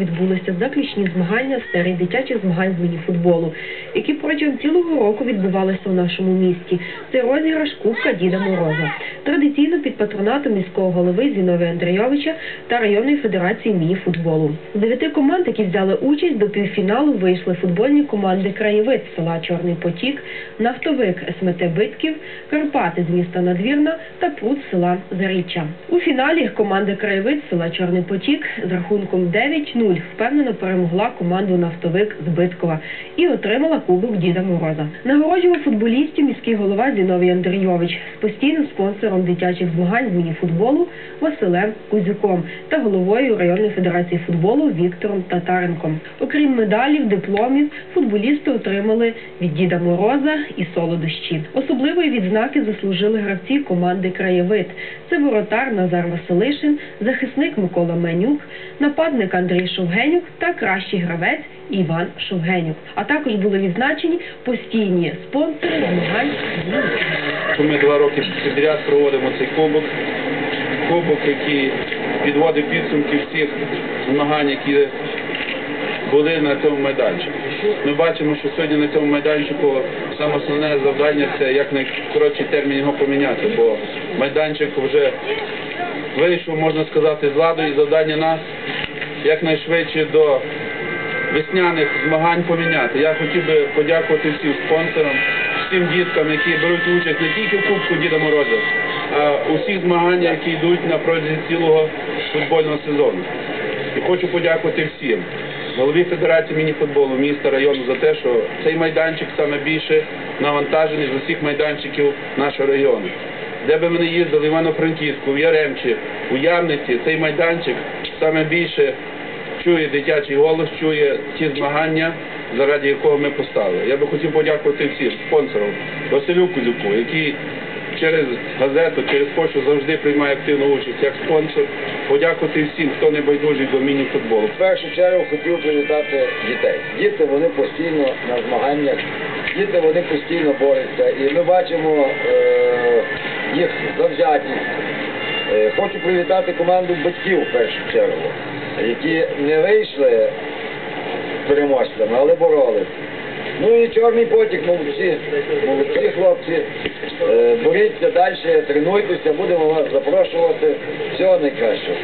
відбулися заключні змагання з серії дитячих змагань з мініфутболу, які протягом цілого року відбувалися у нашому місті. Це розіграш Кубка Діда Мороза. Традиційно під патронатом міського голови Зіновія Андрійовича та районної федерації мініфутболу. З дев'яти команд, які взяли участь до півфіналу, вийшли футбольні команди Краєвид села Чорний Потік, Нафтовик СМТ Битків, Карпати з міста Надвірна та Прут села Заріччя. У фіналі команда Краєвид села Чорний Потік з рахунком 9-0 впевнено перемогла команду Нафтовик з Биткова і отримала кубок Діда Мороза. Нагороджував футболістів міський голова Зіновій Андрійович з постійним спонсором дитячих змагань з мініфутболу Василем Кузюком та головою районної федерації футболу Віктором Татаренком. Окрім медалів, дипломів, футболісти отримали від Діда Мороза і солодощі. Особливої відзнаки заслужили гравці команди Краєвид. Це воротар Назар Василишин, захисник Микола Менюк, нападник Андрій Шовгенюк та кращий гравець Іван Шовгенюк. А також були відзначені постійні спонсори змагань. ми два роки підряд проводимо цей кубок. Кубок, який підводить підсумки всіх змагань, які були на цьому майданчику. Ми бачимо, що сьогодні на цьому майданчику саме основне завдання це як найкоротший термін його поміняти, бо майданчик вже вийшов, можна сказати, з ладу і завдання нас якнайшвидше до весняних змагань поміняти. Я хотів би подякувати всім спонсорам, всім діткам, які беруть участь не тільки в Кубку Діда Мороза, а у всіх змаганнях, які йдуть на протязі цілого футбольного сезону. І хочу подякувати всім. Голові Федерації мініфутболу міста району за те, що цей майданчик саме більше навантажений з усіх майданчиків нашого району. Де би ми не їздили, в Івано-Франківську, в Яремчі, у Ямниці, цей майданчик саме більше чує дитячий голос, чує ті змагання, заради якого ми поставили. Я би хотів подякувати всім спонсорам Василю Кузюку, який через газету, через пошту завжди приймає активну участь як спонсор. Подякувати всім, хто не байдужий до міні-футболу. В першу чергу хотів привітати дітей. Діти вони постійно на змаганнях, діти вони постійно борються. І ми бачимо е, їх завзятість. Е, хочу привітати команду батьків в першу чергу, які не вийшли переможцями, але боролись. Ну і чорний потік, молодці, молодці хлопці. Е, боріться далі, тренуйтеся, будемо вас запрошувати. Всього найкращого.